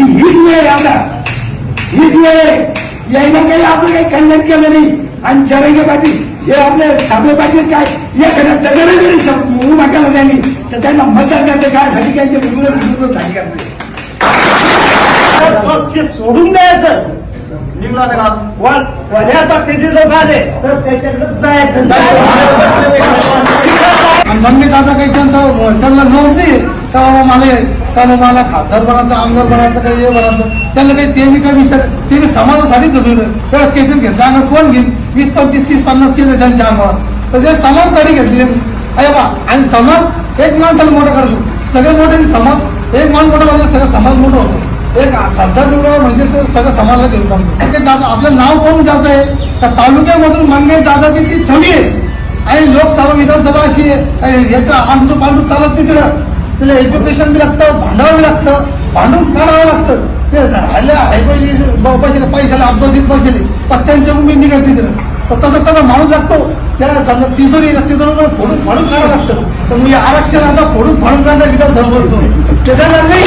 ही हीच वेळ आता हीच वेळ. यायला काही आपलं काही कल्याण केलं नाही. आणि जरंगे पाटील हे आपले साबळे पाटील काय? एखाद्या दगड जरी उभा केला त्यांनी तर त्यांना मतदान करते काय साठी काय ते वेगळं पक्ष सोडून द्यायचं. निघला का वड्या पक्षाचे लोक आले तर त्याच्याकडे जायचं. आणि मग मी दादा काही त्यांचं त्यांना नव्हती तेव्हा मला त्यानं मला खासदार बनायचं आमदार बनायचं काही हे बनायचं. त्यांना काही ते मी काय विचार ते मी समाजासाठी होतो तेव्हा केसेस घेतला अंगावर कोण घेईल वीस पंचवीस तीस पन्नास केस त्यांच्या अंगावर. तर ते समाजासाठी घेतली अरे बा आणि समाज एक माणसाला मोठा करू शकतो. सगळे मोठे म्हणजे समाज एक माणूस मोठा म्हणजे सगळं समाज मोठा होतो. एक खासदार निवडा म्हणजे सगळं समाजाला घेऊन टाकतो ते दादा आपलं नाव कोण जायचं आहे? का तालुक्यामधून मंगेश दादाची ती छवी आहे? आणि लोकसभा विधानसभा अशी आहे. याचं आमटू पांडू चालत तिकडं. त्याला एज्युकेशन बी लागतं भांडावं बी लागतं भांडून काढावं लागतं. ते झालं आहे बसले पैशाला अपघातीत बसले पत्त्यांच्या उमेद निघाल तिकडं. तर तसं त्याला माणूस लागतो. त्या समजा तिजोरी तिजोरी फोडून फाडून काढावं लागतं. तर मी आरक्षण आता फोडून फाडून काढणं विचार बसतो त्याच्यानं नाही?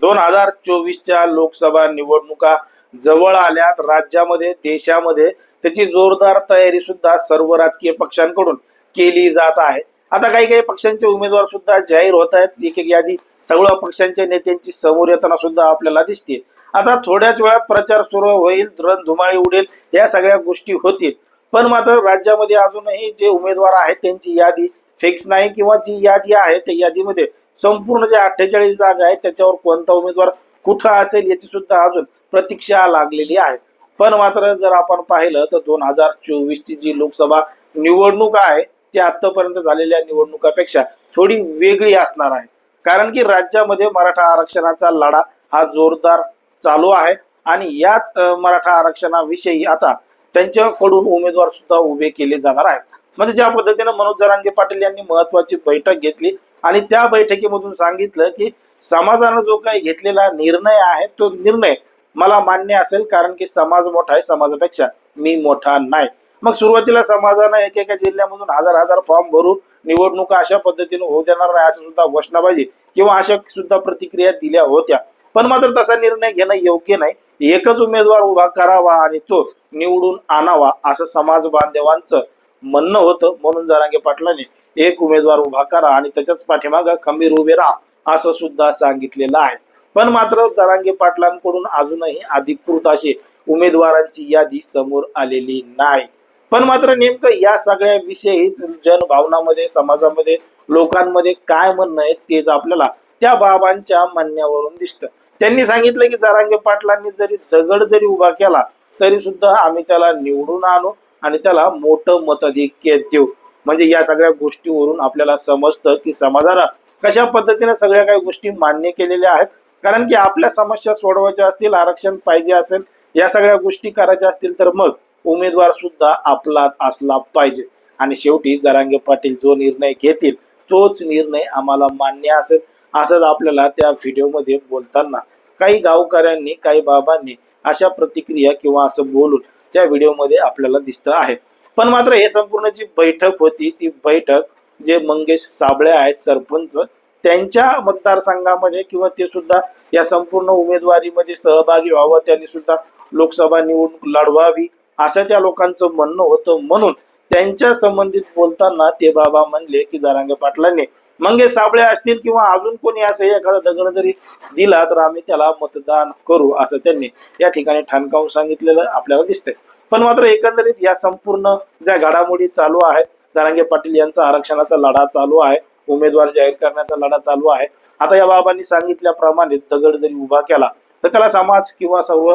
दोन हजार चोवीसच्या लोकसभा निवडणुका जवळ आल्यात. राज्यामध्ये देशामध्ये त्याची जोरदार तयारी सुद्धा सर्व राजकीय पक्षांकडून केली जात आहे. आता काही काही पक्षांचे उमेदवार सुद्धा जाहीर होत आहेत. एक एक यादी सगळ्या पक्षांच्या नेत्यांची समोर येताना सुद्धा आपल्याला दिसते. आता थोड्याच वेळात प्रचार सुरू होईल धुमाळी उडेल या सगळ्या गोष्टी होतील. पण मात्र राज्यामध्ये अजूनही जे उमेदवार आहेत त्यांची यादी फिक्स नाही किंवा जी यादी आहे त्या यादीमध्ये संपूर्ण जे अठ्ठेचाळीस जागा आहेत त्याच्यावर कोणता उमेदवार कुठं असेल याची सुद्धा अजून प्रतीक्षा लागलेली आहे. पण मात्र जर आपण पाहिलं तर दोन हजार चोवीसची जी लोकसभा निवडणूक आहे ती आतापर्यंत झालेल्या निवडणुकापेक्षा थोडी वेगळी असणार आहे. कारण की राज्यामध्ये मराठा आरक्षणाचा लढा हा जोरदार चालू आहे आणि याच मराठा आरक्षणाविषयी आता त्यांच्याकडून उमेदवार सुद्धा उभे केले जाणार आहेत. म्हणजे ज्या पद्धतीने मनोज जरांगे पाटील यांनी महत्वाची बैठक घेतली आणि त्या बैठकीमधून सांगितलं की समाजानं जो काही घेतलेला निर्णय आहे तो निर्णय मला मान्य असेल कारण की समाज मोठा आहे समाजापेक्षा मी मोठा नाही. मग सुरुवातीला समाजानं एक एका जिल्ह्यामधून हजार हजार फॉर्म भरून निवडणुका अशा पद्धतीने होऊ देणार नाही असं सुद्धा घोषणाबाजी किंवा अशा सुद्धा प्रतिक्रिया दिल्या होत्या. पण मात्र तसा निर्णय घेणं योग्य नाही. एकच उमेदवार उभा करावा आणि तो निवडून आणावा असं समाज बांधवांचं म्हणणं होतं. म्हणून जरांगे पाटलांनी एक उमेदवार उभा करा आणि त्याच्याच पाठीमागं खंबीर उभे राहा असं सुद्धा सांगितलेलं आहे. पण मात्र जरांगे पाटलांकडून अजूनही अधिकृत अशी उमेदवारांची यादी समोर आलेली नाही. पण मात्र नेमकं या सगळ्या विषयीच जनभावनामध्ये समाजामध्ये लोकांमध्ये काय म्हणणं आहे तेच आपल्याला त्या बाबांच्या म्हणण्यावरून दिसतं. त्यांनी सांगितलं की जरांगे पाटलांनी जरी दगड जरी उभा केला तरी सुद्धा आम्ही त्याला निवडून आणू आणि त्याला मोठं मताधिक्य देऊ. म्हणजे या सगळ्या गोष्टीवरून आपल्याला समजतं की समाजाला कशा पद्धतीने सगळ्या काही गोष्टी मान्य केलेल्या आहेत. कारण की आपल्या समस्या सोडवायच्या असतील आरक्षण पाहिजे असेल या सगळ्या गोष्टी करायच्या असतील तर मग उमेदवार सुद्धा आपलाच असला पाहिजे. आणि शेवटी जरांगे पाटील जो निर्णय घेतील तोच निर्णय आम्हाला मान्य असेल असंच आपल्याला त्या व्हिडिओमध्ये बोलताना काही गावकऱ्यांनी काही बाबांनी अशा प्रतिक्रिया किंवा असं बोलून त्या व्हिडिओमध्ये आपल्याला दिसतं आहे पण मात्र हे संपूर्ण जी बैठक होती ती बैठक जे मंगेश साबळे आहेत सरपंच त्यांच्या मतदारसंघामध्ये किंवा ते सुद्धा या संपूर्ण उमेदवारीमध्ये सहभागी व्हावं त्यांनी सुद्धा लोकसभा निवडणूक लढवावी असं त्या लोकांचं म्हणणं होतं. म्हणून त्यांच्या संबंधित बोलताना ते बाबा म्हणले की जरांगे पाटलांनी मंगे साबळे असतील किंवा अजून कोणी असं एखादा दगड जरी दिला तर आम्ही त्याला मतदान करू असं त्यांनी या ठिकाणी ठाणकावून सांगितलेलं आपल्याला दिसतंय. पण मात्र एकंदरीत या संपूर्ण ज्या घडामोडी चालू आहेत जरांगे पाटील यांचा आरक्षणाचा लढा चालू आहे उमेदवार जाहीर करण्याचा लढा चालू आहे. आता या बाबांनी सांगितल्याप्रमाणे दगड जरी उभा केला तर त्याला समाज किंवा सर्व